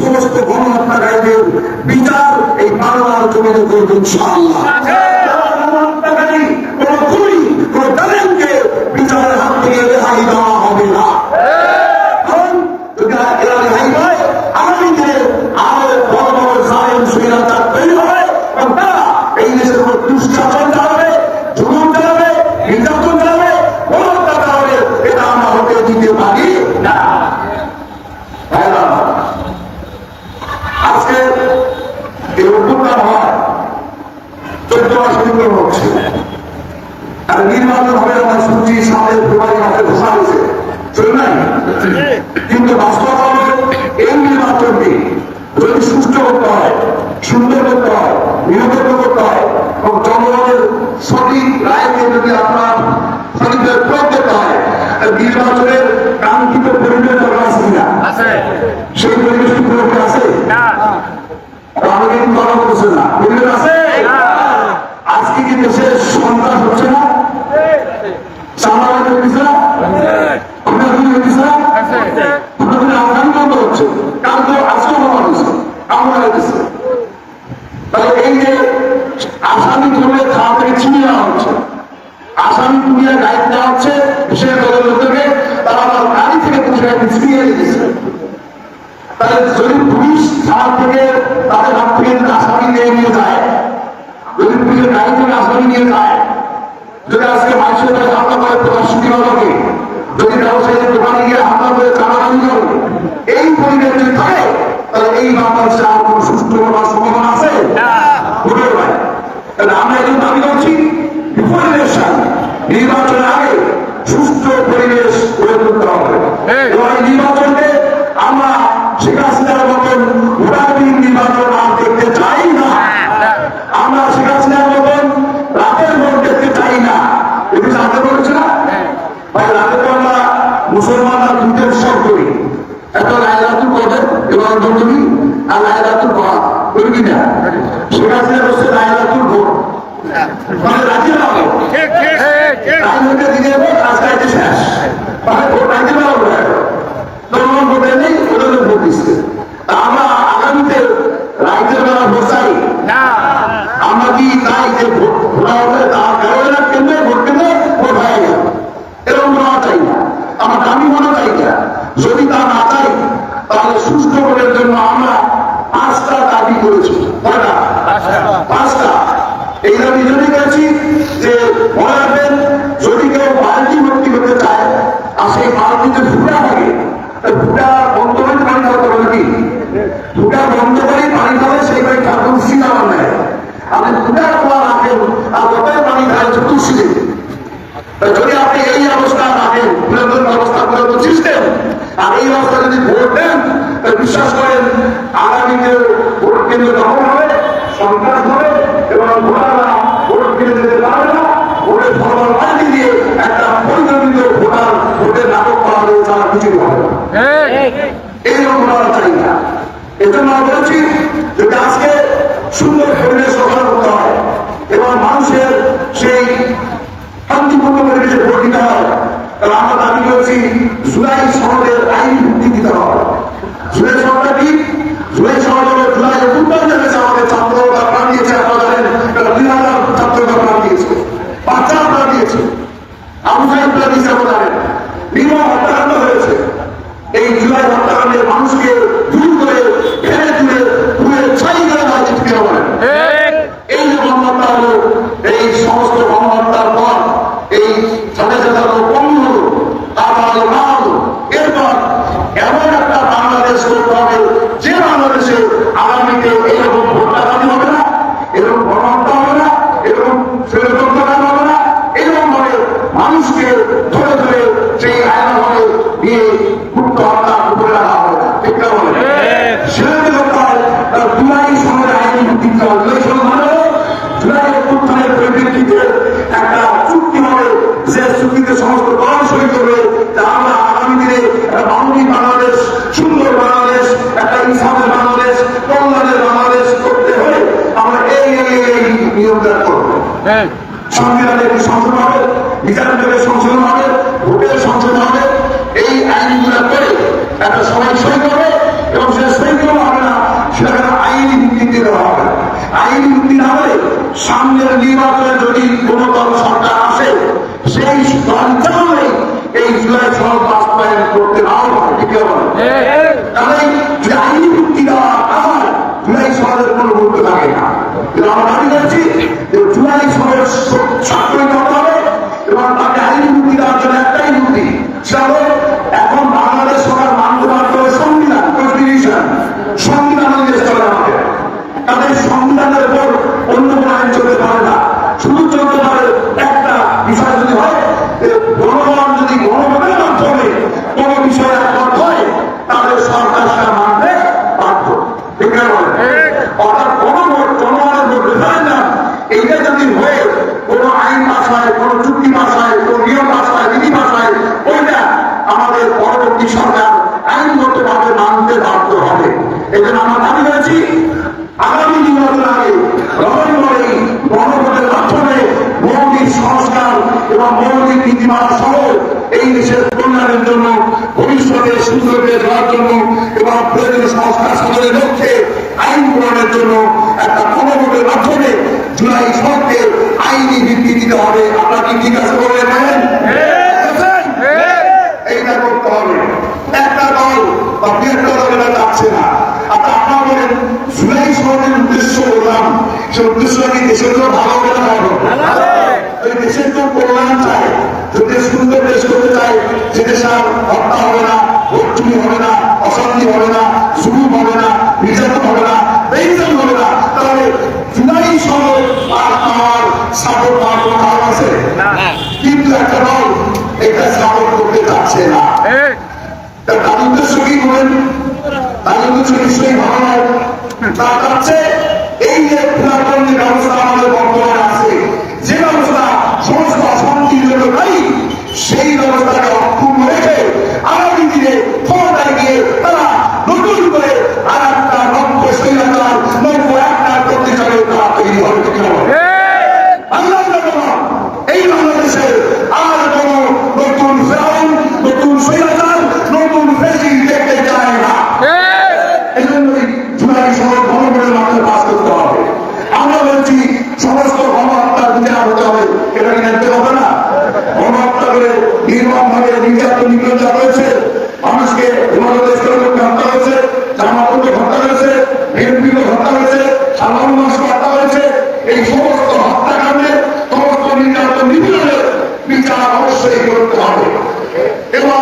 সমস্ত গণহত্যাকারীদের বিচার এই বাংলার জমিনে করবেন ইনশাআল্লাহ। নির্বাচন হবে আমরা শুনছি সামনের ফেব্রুয়ারি মাসে ঘোষণা হয়েছে। চল কিন্তু বাস্তবতা এই নির্বাচনটি। যদি সুস্থ করতে হয় সুন্দর করতে হয় নিরপেক্ষ করতে হয় এবং জনগণের সঠিক রায়কে যদি আপনার সঠিকভাবে প্রয়োগ করতে হয় নির্বাচনের কাঙ্ক্ষিত পরিবেশ দরকার আছে কিনা? আছে। সেই পরিবেশটি পুরোপুরি আছে? না। কিন্তু কথা বলছেন না। পরিবেশ আছে? আজকে কি দেশে সন্ত্রাস হচ্ছে না চাঁদাবাজি হচ্ছে না গুন্ডাগুলি হচ্ছে না আছে আপনাদের আহ্বান বন্ধ হচ্ছে কাল তো আজকে বলা হয়েছে আমরা হয়েছে তাহলে এই যে আসামি ধরে খাওয়া থেকে ছিনিয়ে নেওয়া হচ্ছে আসামি পুড়িয়ে গাইড দেওয়া হচ্ছে বিশেষ দলের লোকদেরকে তারা আবার গাড়ি থেকে পুষে ছিনিয়ে দিচ্ছে তাহলে যদি পুলিশ থানা থেকে তাদের হাত থেকে যদি আসামি নিয়ে নিয়ে যায় যদি পুলিশের গাড়ি থেকে আসামি নিয়ে যায় যদি আজকে মানুষের কাছে হামলা করে প্রকাশিত হবে যদি ব্যবসায়ীদের দোকানে গিয়ে হামলা করে তারা আনন্দ এই পরিবেশ যদি থাকে তাহলে এই বাংলাদেশে আর কোন সুস্থ হওয়ার সম্ভাবনা আছে? ভোটের ভাই? তাহলে আমরা এখন দাবি করছি বিপরীত নির্বাচনের আগে সুস্থ পরিবেশ এবং জন্মদিন আর লাইলাতুল বরাত করি কিনা শেখ হাসিনা বলছে লাইলাতুল ভোট মানে রাজি হবে? ঠিক ঠিক ঠিক রাজনীতি দিকে ভোট আজকে আজকে শেষ। মানে ভোট আজকে বেলা উঠে ভোট নেই ওদের ভোট দিচ্ছে। আমরা আগামীতে রাজ্যের বেলা ভোট চাই? আমরা কি চাই যে ভোট ভোটা হবে তার কারণে কেন্দ্রে ভোট কেন্দ্রে ভোট হয়ে গেল এরকম নেওয়া চাই না। আমার দামি মনে চাই না। যদি তা না চাই তাহলে সুস্থ ভোটের জন্য আমরা পাঁচটা দাবি করেছি। কয়টা? পাঁচটা এই দাবি জন্যই করেছি যে মনে রাখবেন যদি কেউ বালতি ভর্তি করতে চায় আর সেই বালতিতে ফুটা থাকে তা ফুটা বন্ধ করে পানি খাওয়াতে হবে কি ফুটা বন্ধ করে পানি খাবে সেই ভাই ঠাকুর শিখাবার নেয় আপনি ফুটা খোলা রাখেন আর যতই পানি খায় চতুর্শি দেবে তা যদি আপনি এই অবস্থা রাখেন পুরাতন ব্যবস্থা পুরাতন সিস্টেম এই অবস্থা যদি ভোট দেন বিশ্বাস করেন আগামীতে ভোট কেন্দ্র দখল হবে সন্ত্রাস হবে এবং ভোটাররা ভোট কেন্দ্রে যেতে পারবে না। ভোটের ফলাফল পাল্টে দিয়ে একটা পরিচালিত ভোটার ভোটের নাটক করা হবে তারা কিছুই হবে না ঠিক এইরকম করা চাই না। এজন্য বলছি যদি আজকে উদ্ধার করবে। হ্যাঁ। সংশোধন হবে বিচার বিভাগের সংশোধন হবে ভোটের সংশোধন হবে এই আইনগুলো করে একটা সবাই সই করবে এবং সে সই করবে হবে না সেটা আইনি ভিত্তিতে দেওয়া হবে। আইনি ভিত্তি না হলে সামনের নির্বাচনে যদি কোনো দল সরকার আসে সেই দল এই জুলাই সহ বাস্তবায়ন করতে নাও হয়। দ্বিতীয় এবং মৌলিক নীতিমালা সহ এই দেশের কল্যাণের জন্য, ভবিষ্যতে সুন্দরকে দেওয়ার জন্য এবং প্রয়োজনীয় সংস্কার সাধনের লক্ষ্যে আইন প্রণয়নের জন্য একটা গণভোটের মাধ্যমে জুলাই সবকে আইনি ভিত্তি দিতে হবে। আপনারা কি ঠিক আছে নেন এইটা করতে হবে। একটা দল বা দু একটা যাচ্ছে না। আচ্ছা আপনারা বলেন, জুলাই সমাজের উদ্দেশ্য বললাম। সে উদ্দেশ্য কি দেশের জন্য ভালো হবে না হবে? এই দেশের চায় যদি সুন্দর দেশ করতে চায় যে দেশে আর হত্যা হবে না, ভোট চুরি না, অশান্তি হবে না, জুলুম হবে না বেইজন হবে না তাহলে জুলাই সহ আর আমার সাপোর্ট পাওয়ার কোনো কারণ আছে কিন্তু একটা দল এটা সাপোর্ট করতে চাচ্ছে না তা তার উদ্দেশ্য কি বলেন তার উদ্দেশ্য নিশ্চয়ই ভালো নয় তার কাছে এই যে পুরাতন ব্যবস্থা আমাদের বর্তমানে আছে যে ব্যবস্থা সমস্ত অশান্তির জন্য নাই সেই ব্যবস্থাকে অক্ষুণ্ণ রেখে আগামী দিনে ক্ষমতায় গিয়ে তারা নতুন করে আর একটা নব্য শৈলাচার নব্য একটা করতে চাবে তারা তৈরি হবে ঠিক না বলেন? আল্লাহ জনগণ, এই বাংলাদেশে আর কোন নতুন ফেরাউন নতুন স্বৈরাচার নতুন ফেসিং দেখতে চায় না এই জন্যই জুলাই সহ গণভোটের মাধ্যমে পাস করতে হবে আমরা বলছি সমস্ত গণহত্যার বিচার হতে হবে এটা কি জানতে হবে না গণহত্যা করে নির্মম ভাবে নির্যাতন নির্যাতন রয়েছে মানুষকে হিমালয় লোককে হত্যা হয়েছে জামাতকে হত্যা হয়েছে বিএনপিকে হত্যা হয়েছে সাধারণ মানুষকে হত্যা হয়েছে এই সমস্ত হত্যাকাণ্ডে সমস্ত নির্যাতন নিপীড়নের বিচার অবশ্যই করতে হবে এবং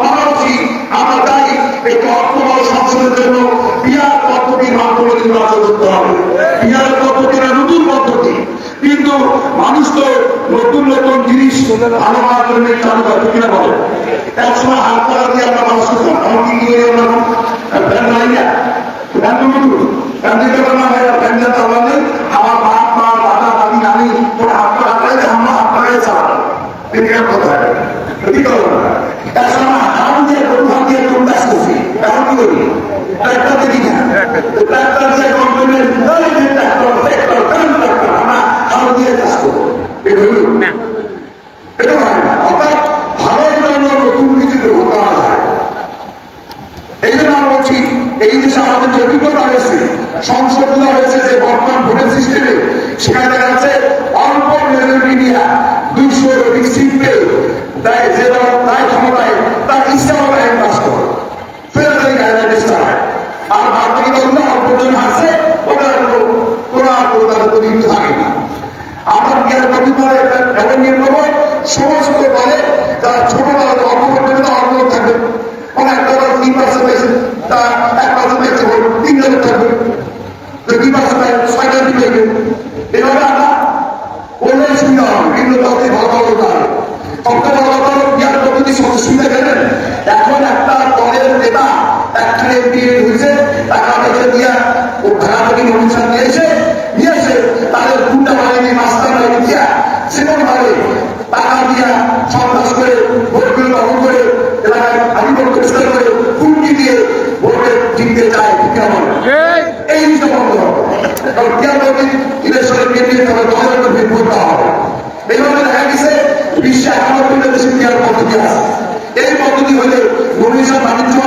পাশাপাশি আমরা চাই একটি অর্থবল সংসদের জন্য বিহার পদ্ধতির মাধ্যমে নির্বাচন করতে হবে বিহার পদ্ধতি একটা নতুন পদ্ধতি কিন্তু মানুষ তো নতুন নতুন জিনিস জন্য চালু করে কিনা বলে? একসময় হাত টাকা দিয়ে আমরা মানুষ করতাম আমরা ব্যাংক লাইয়া ব্যাংক নতুন। ব্যাংক দিতে পারে না ভাই ব্যাংক দিতে পারলাম আমার হাত আমরা হাত না হাত দিয়ে হাত এখন দেখি না ট্রাক্টর ট্রাক্টর ট্রাক্টর আমরা হাত দিয়ে চাষ করব ক্ষমতায় তার ইচ্ছা মতো আইন পাস আর বাকি দলগুলো অল্প জন আছে ওটা কোনো আর কোনো তাদের প্রতিনিধি থাকে না আমরা জ্ঞান প্রতিবারে এমন নিয়ম করব সমস্ত দলে যারা ছোট দল অল্প পর্যন্ত অল্প লোক থাকবে কোন একটা দল তিন পার্সেন্ট পেয়েছে তার এক পার্সেন্ট পেয়েছে ভোট তিন জন থাকবে তো দুই পার্সেন্ট পায় ছয়টা দিন পেয়েছে এভাবে আমরা বললে সুবিধা হবে ভালো ভালো লোক ভালো ভালো জ্ঞান পদ্ধতি সব গেলেন। এখন একটা দলের নেতা একটা এমপি হয়েছে টাকা পয়সা দিয়া ও ঢাকা অনুষ্ঠান নিয়ে এসে তাদের গুন্ডা বাহিনী মাস্টার বাহিনী দিয়া সেরকম ভাবে টাকা দিয়া সন্ত্রাস করে ভোটগুলো দখল করে এলাকায় আধিপত্য বিস্তার করে হুমকি দিয়ে ভোটে জিততে চায় কেমন এই! জিনিসটা বন্ধ হবে কারণ ক্রিয়াপতি ইলেকশনের কেন্দ্রে তবে দলের ভোট দেওয়া হবে। পদ্ধতি এই পদ্ধতি হলে ভবিষ্যৎ বাণিজ্য